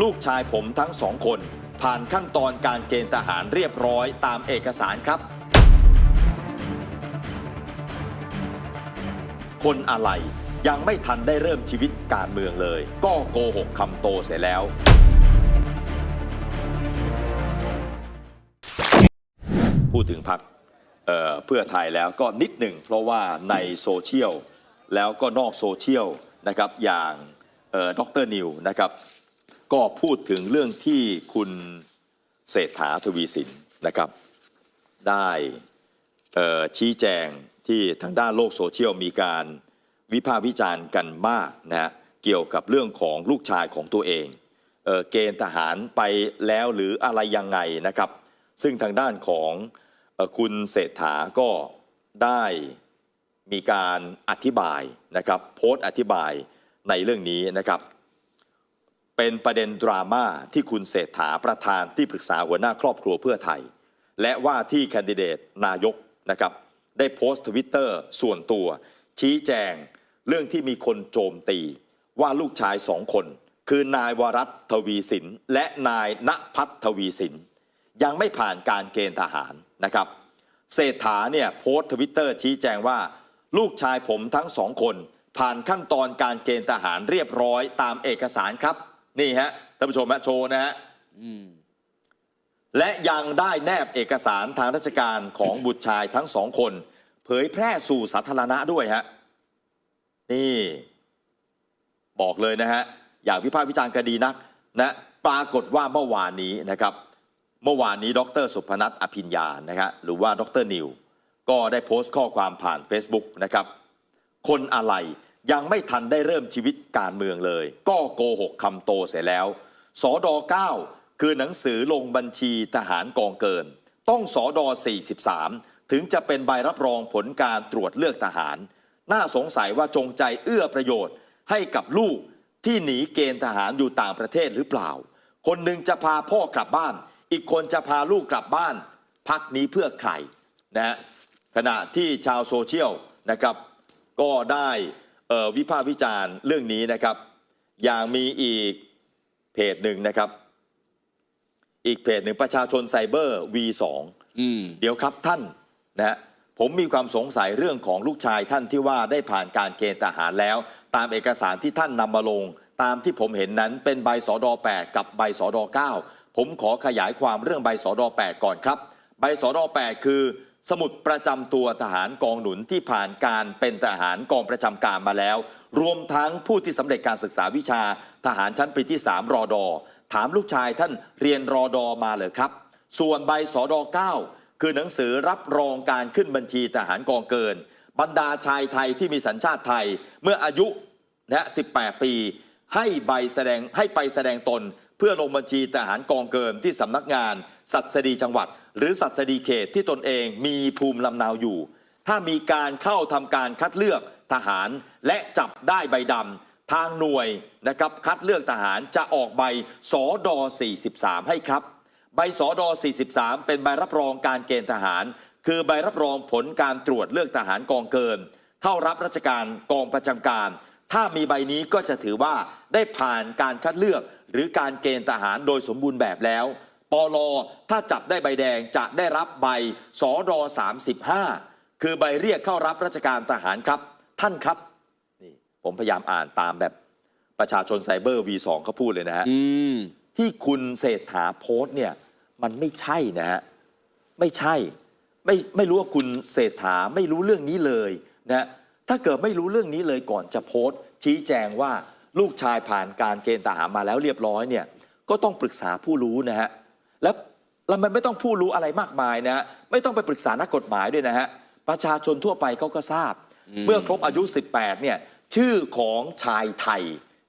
ลูกชายผมทั้งสองคน ผ่านขั้นตอนการเกณฑ์ทหารเรียบร้อยตามเอกสารครับ คนอะไรยังไม่ทันได้เริ่มชีวิตการเมืองเลย ก็โกหกคำโตเสียแล้วพูดถึงพักเเพื่อไทยแล้วก็นิดหนึ่งเพราะว่าในโซเชียลแล้วก็นอกโซเชียลนะครับอย่างดรนิวนะครับ ก็พูดถึงเรื่องที่คุณเศรษฐาทวีสินนะครับ ได้ชี้แจงที่ทางด้านโลกโซเชียลมีการวิพากษ์วิจารณ์กันมากนะฮะเกี่ยวกับเรื่องของลูกชายของตัวเองเออเกณฑ์ทหารไปแล้วหรืออะไรยังไงนะครับ ซึ่งทางด้านของออคุณเศรษฐาก็ได้มีการอธิบายนะครับ โพสต์อธิบายในเรื่องนี้นะครับ เป็นประเด็นดราม่าที่คุณเศรษฐาประธานที่ปรึกษาหัวหน้าครอบครัวเพื่อไทย และว่าที่แคนดิเดตนายกนะครับได้โพสต์ทวิตเตอร์ส่วนตัว ชี้แจงเรื่องที่มีคนโจมตี ว่าลูกชายสองคน คือนายวรัตทวีสิน และนายณพัฒทวีสิน ยังไม่ผ่านการเกณฑ์ทหารนะครับ เศรษฐาเนี่ยโพสต์ทวิตเตอร์ชี้แจงว่า ลูกชายผมทั้งสองคน ผ่านขั้นตอนการเกณฑ์ทหารเรียบร้อยตามเอกสารครับ นี่ฮะท่านผู้ชมฮะโชว์นะฮะและยังได้แนบเอกสารทางราชการของบุตรชายทั้งสองคน เผยแพร่สู่สาธารณะด้วยฮะนี่ บอกเลยนะฮะอยากวิพากษ์วิจารณ์คดีนักนะปรากฏว่าเมื่อวานนี้นะครับ เมื่อวานนี้ดรสุพนัทอภิญญานะครับหรือว่าดรนิว ก็ได้โพสต์ข้อความผ่าน Facebook นะครับ คนอะไร ยังไม่ทันได้เริ่มชีวิตการเมืองเลย ก็โกหกคำโตเสียแล้วสอดอ9คือหนังสือลงบัญชีทหารกองเกิน ต้องสอดอ43 ถึงจะเป็นใบรับรองผลการตรวจเลือกทหาร น่าสงสัยว่าจงใจเอื้อประโยชน์ให้กับลูกที่หนีเกณฑ์ทหารอยู่ต่างประเทศหรือเปล่า คนหนึ่งจะพาพ่อกลับบ้าน อีกคนจะพาลูกกลับบ้าน พักนี้เพื่อใครนะฮะขณะที่ชาวโซเชียลนะครับก็ได้ วิพากษ์วิจารณ์เรื่องนี้นะครับ อย่างมีอีกเพจหนึ่งนะครับ อีกเพจหนึ่งประชาชนไซเบอร์ V2 อืมเดี๋ยวครับท่านนะฮะผมมีความสงสัยเรื่องของลูกชายท่านที่ว่าได้ผ่านการเกณฑ์ทหารแล้ว ตามเอกสารที่ท่านนำมาลง ตามที่ผมเห็นนั้นเป็นใบสอดอ8กับใบสอดอ9ผมขอขยายความเรื่องใบสอดอ8ก่อนครับ ใบสอดอ8คือ สมุดประจำตัวทหารกองหนุนที่ผ่านการเป็นทหารกองประจำการมาแล้ว รวมทั้งผู้ที่สำเร็จการศึกษาวิชา ทหารชั้นปีที่ 3 รอดอ ถามลูกชายท่านเรียนรอดอมาเลยครับ ส่วนใบสอดอ9คือหนังสือรับรองการขึ้นบัญชีทหารกองเกิน บรรดาชายไทยที่มีสัญชาติไทยเมื่ออายุนะฮะ18 ปี ให้ใบแสดงให้ไปแสดงตน เพื่อลงบัญชีทหารกองเกินที่สำนักงาน สัตสดีจังหวัด หรือสัตสดีเขตที่ตนเองมีภูมิลำเนาอยู่ ถ้ามีการเข้าทำการคัดเลือกทหารและจับได้ใบดำทางหน่วยนะครับคัดเลือกทหารจะออกใบสอดอ43 ให้ครับ ใบสอดอ43 เป็นใบรับรองการเกณฑ์ทหาร คือใบรับรองผลการตรวจเลือกทหารกองเกิน เข้ารับราชการกองประจำการ ถ้ามีใบนี้ก็จะถือว่าได้ผ่านการคัดเลือก หรือการเกณฑ์ทหารโดยสมบูรณ์แบบแล้วปลถ้าจับได้ใบแดงจะได้รับใบสอดอ35 คือใบเรียกเข้ารับราชการทหารครับ ท่านครับนี่ผมพยายามอ่านตามแบบประชาชนไซเบอร์ V2 เขาพูดเลยนะฮะอืมที่คุณเศรษฐาโพสต์เนี่ยมันไม่ใช่นะฮะ ไม่ใช่ ไม่ไม่รู้ว่าคุณเศรษฐาไม่รู้เรื่องนี้เลยนะถ้าเกิดไม่รู้เรื่องนี้เลยก่อนจะโพสต์ชี้แจงว่า ลูกชายผ่านการเกณฑ์ทหารมาแล้วเรียบร้อยเนี่ยก็ต้องปรึกษาผู้รู้นะฮะแล้วแล้วมันไม่ต้องผู้รู้อะไรมากมายนะฮะไม่ต้องไปปรึกษานักกฎหมายด้วยนะฮะประชาชนทั่วไปเขาก็ทราบ เมื่อครบอายุ 18เนี่ยชื่อของชายไทย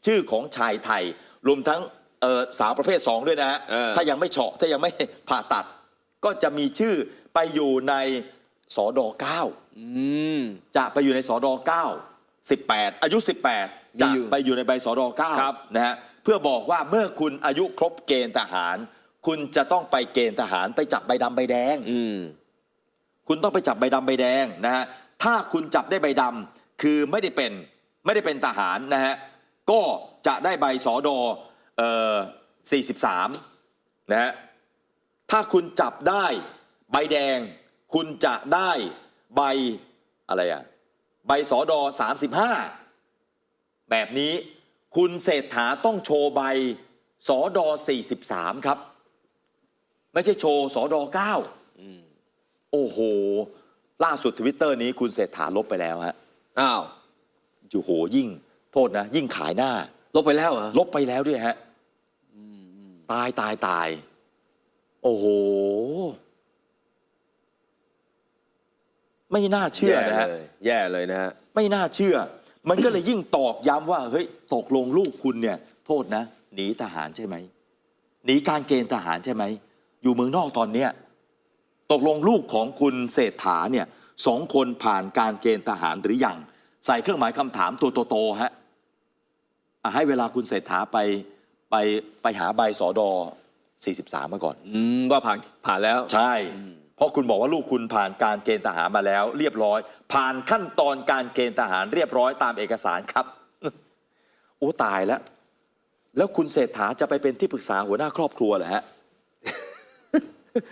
ชื่อของชายไทย รวมทั้งเอ่อสาวประเภท 2 ด้วยนะฮะเออ ถ้ายังไม่เฉาะถ้ายังไม่ผ่าตัด ก็จะมีชื่อไปอยู่ในสอดอ9 อืม จะไปอยู่ในสอดอ9 18 อายุ 18 จะมีอยู่ไปอยู่ในใบสอดอครับ 9นะฮะเพื่อบอกว่าเมื่อคุณอายุครบเกณฑ์ทหาร คุณจะต้องไปเกณฑ์ทหารไปจับใบดำใบแดง อืม คุณต้องไปจับใบดำใบแดงนะฮะ ถ้าคุณจับได้ใบดำคือไม่ได้เป็นไม่ได้เป็นทหารนะฮะ ก็จะได้ใบสอดอเอ่อ43 นะฮะ ถ้าคุณจับได้ใบแดง คุณจะได้ใบอะไรอะ ใบสอดอ35 แบบนี้คุณเศรษฐาต้องโชว์ใบสอดอ43 ครับ ไม่ใช่โชว์สอดอ9โอ้โห ล่าสุดทวิตเตอร์นี้คุณเศรษฐาลบไปแล้วฮะอ้าวอยู่โหยิ่ง โทษนะ ยิ่งขายหน้า ลบไปแล้วเหรอลบไปแล้วด้วยฮะตายตายตาย โอ้โห ไม่น่าเชื่อแย่นะฮะเลยแย่เลยนะฮะ ไม่น่าเชื่อ มันก็เลยยิ่งตอกย้ำว่าเฮ้ยตกลงลูกคุณเนี่ย โทษนะ หนีทหารใช่ไหมหนีการเกณฑ์ทหารใช่ไหมอยู่เมืองนอกตอนเนี้ยตกลงลูกของคุณเศรษฐาเนี่ยสองคนผ่านการเกณฑ์ทหารหรือยังใส่เครื่องหมายคำถามตัวโตๆฮะอะให้เวลาคุณเศรษฐาไปไปไปหาใบสอดอ43 มาก่อน อืมว่าผ่านผ่านแล้ว ใช่เพ ราะคุณบอกว่าลูกคุณผ่านการเกณฑ์ทหารมาแล้ว เรียบร้อย ผ่านขั้นตอนการเกณฑ์ทหารเรียบร้อยตามเอกสารครับโอ้ตายแล้ว แล้วคุณเศรษฐาจะไปเป็นที่ปรึกษาหัวหน้าครอบครัวเหรอฮะ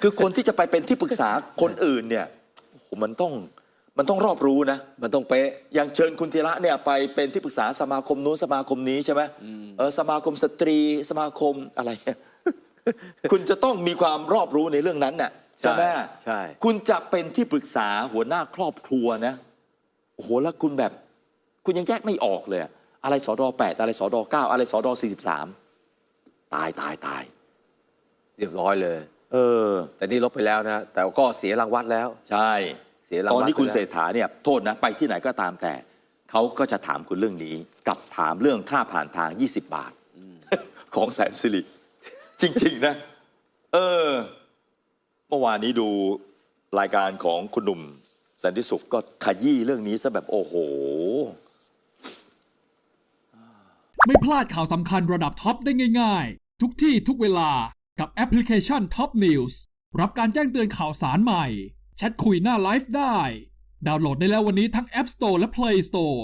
คือคนที่จะไปเป็นที่ปรึกษาคนอื่นเนี่ยโอ้โหมันต้องมันต้องรอบรู้นะ มันต้องเป๊ะ อย่างเชิญคุณธีระเนี่ยไปเป็นที่ปรึกษาสมาคมนู้นสมาคมนี้ใช่ไหมเออสมาคมสตรีสมาคมอะไร คุณจะต้องมีความรอบรู้ในเรื่องนั้นน่ะ ใช่ไหมใช่ คุณจะเป็นที่ปรึกษาหัวหน้าครอบครัวนะโอ้โหแล้วคุณแบบ คุณยังแยกไม่ออกเลยอะอะไรสอดอแปดอะไรสอดอเก้าอะไรสอดอสี่สิบสามตายตายตายเรียบร้อยเลย เออ แต่นี่ลบไปแล้วนะ แต่ก็เสียรางวัลแล้ว ใช่ เสียรางวัลตอนที่คุณไปแล้วเศรษฐาเนี่ยโทษนะ ไปที่ไหนก็ตามแต่ เขาก็จะถามคุณเรื่องนี้ กับถามเรื่องค่าผ่านทาง 20 บาท ของแสนสิริจริง ๆ นะ เออ เมื่อวานนี้ดูรายการของคุณหนุ่มสันติสุขก็ขยี้เรื่องนี้ซะแบบโอ้โห ไม่พลาดข่าวสำคัญระดับท็อปได้ง่ายๆ ทุกที่ทุกเวลากับแอปพลิเคชัน Top News รับการแจ้งเตือนข่าวสารใหม่ แชทคุยหน้าไลฟ์ได้ ดาวน์โหลดได้แล้ววันนี้ทั้ง App Store และ Play Store